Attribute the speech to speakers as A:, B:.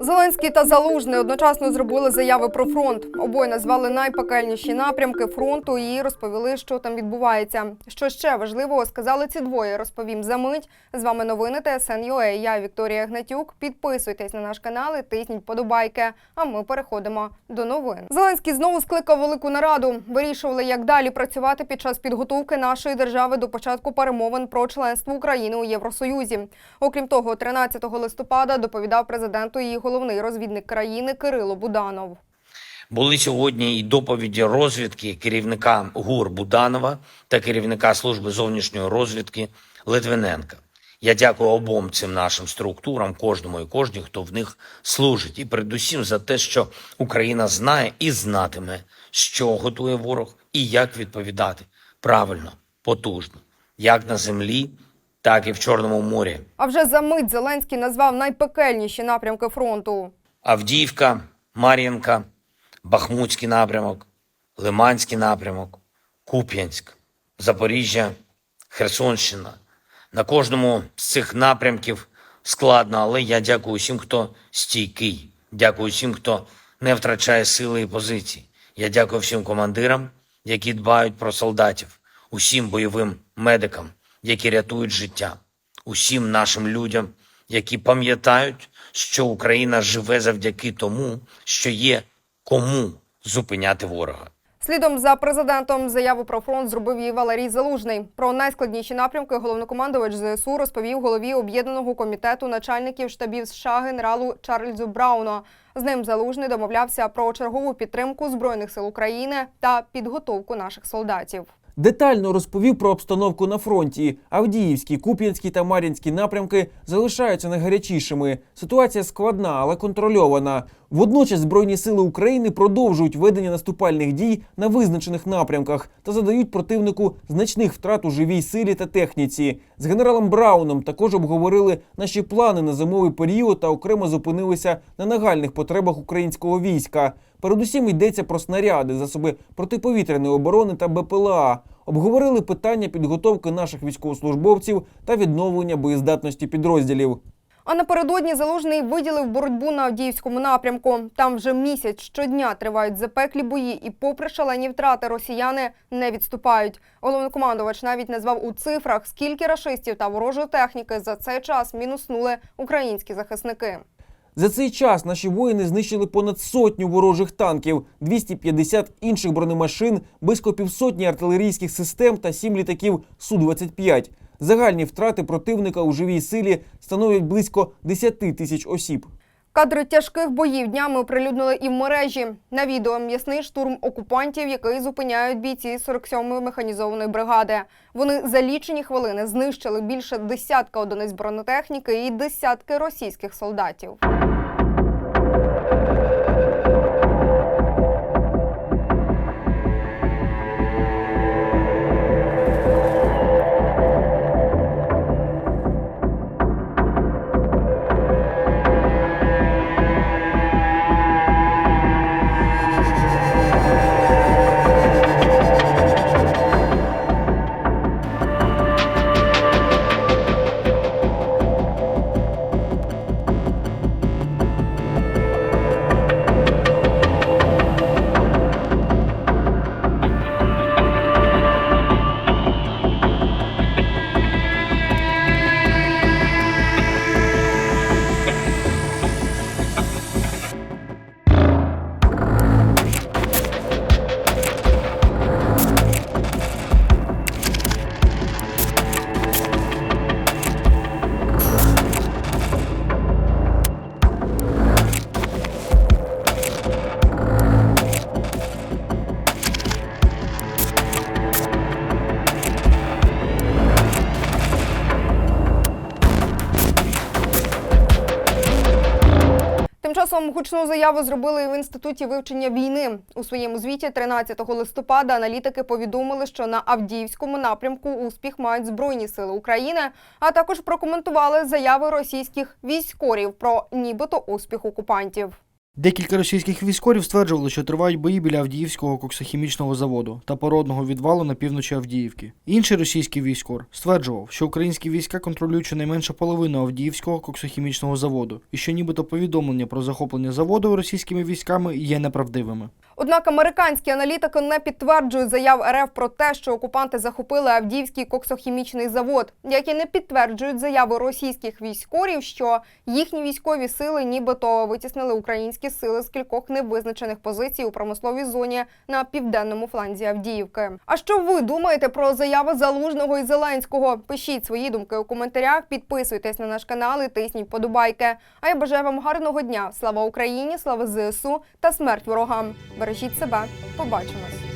A: Зеленський та Залужний одночасно зробили заяви про фронт. Обоє назвали найпекельніші напрямки фронту і розповіли, що там відбувається. Що ще важливого сказали ці двоє. Розповім за мить. З вами новини ТСН.UA. Я Вікторія Гнатюк. Підписуйтесь на наш канал і тисніть подобайки. А ми переходимо до новин. Зеленський знову скликав велику нараду. Вирішували, як далі працювати під час підготовки нашої держави до початку перемовин про членство України у Євросоюзі. Окрім того, 13 листопада доповідав президенту її головний розвідник країни Кирило Буданов.
B: Були сьогодні і доповіді розвідки керівника ГУР Буданова та керівника служби зовнішньої розвідки Литвиненка. Я дякую обом цим нашим структурам, кожному і кожній, хто в них служить, і передусім за те, що Україна знає і знатиме, що готує ворог і як відповідати правильно, потужно, як на землі, так і в Чорному морі.
A: А вже за мить Зеленський назвав найпекельніші напрямки фронту.
B: Авдіївка, Мар'їнка, Бахмутський напрямок, Лиманський напрямок, Куп'янськ, Запоріжжя, Херсонщина. На кожному з цих напрямків складно, але я дякую всім, хто стійкий. Дякую всім, хто не втрачає сили і позиції. Я дякую всім командирам, які дбають про солдатів, усім бойовим медикам, які рятують життя, усім нашим людям, які пам'ятають, що Україна живе завдяки тому, що є кому зупиняти ворога.
A: Слідом за президентом заяву про фронт зробив і Валерій Залужний. Про найскладніші напрямки головнокомандувач ЗСУ розповів голові об'єднаного комітету начальників штабів США генералу Чарльзу Брауну. З ним Залужний домовлявся про чергову підтримку збройних сил України та підготовку наших солдатів.
C: Детально розповів про обстановку на фронті. Авдіївський, Куп'янський та Мар'їнський напрямки залишаються найгарячішими. Ситуація складна, але контрольована. Водночас Збройні сили України продовжують ведення наступальних дій на визначених напрямках та задають противнику значних втрат у живій силі та техніці. З генералом Брауном також обговорили наші плани на зимовий період та окремо зупинилися на нагальних потребах українського війська. Передусім йдеться про снаряди, засоби протиповітряної оборони та БПЛА. Обговорили питання підготовки наших військовослужбовців та відновлення боєздатності підрозділів.
A: А напередодні Залужний виділив боротьбу на Авдіївському напрямку. Там вже місяць щодня тривають запеклі бої, і, попри шалені втрати, росіяни не відступають. Головнокомандувач навіть назвав у цифрах, скільки рашистів та ворожої техніки за цей час мінуснули українські захисники.
C: За цей час наші воїни знищили понад сотню ворожих танків, 250 інших бронемашин, близько півсотні артилерійських систем та сім літаків Су-25. Загальні втрати противника у живій силі становлять близько 10 тисяч осіб.
A: Кадри тяжких боїв днями оприлюднили і в мережі. На відео м'ясний штурм окупантів, який зупиняють бійці 47-ї механізованої бригади. Вони за лічені хвилини знищили більше десятка одиниць бронетехніки і десятки російських солдатів. Часом гучну заяву зробили і в інституті вивчення війни. У своєму звіті 13 листопада аналітики повідомили, що на Авдіївському напрямку успіх мають збройні сили України, а також прокоментували заяви російських військорів про нібито успіх окупантів.
D: Декілька російських військових стверджували, що тривають бої біля Авдіївського коксохімічного заводу та породного відвалу на півночі Авдіївки. Інший російський військор стверджував, що українські війська контролюють щонайменше половину Авдіївського коксохімічного заводу, і що нібито повідомлення про захоплення заводу російськими військами є неправдивими.
A: Однак американські аналітики не підтверджують заяв РФ про те, що окупанти захопили Авдіївський коксохімічний завод, як і не підтверджують заяви російських військових, що їхні військові сили нібито витіснили українські сили з кількох невизначених позицій у промисловій зоні на південному фланзі Авдіївки. А що ви думаєте про заяви Залужного і Зеленського? Пишіть свої думки у коментарях, підписуйтесь на наш канал і тисніть вподобайки. А я бажаю вам гарного дня. Слава Україні, слава ЗСУ та смерть ворогам. Бережіть себе. Побачимось.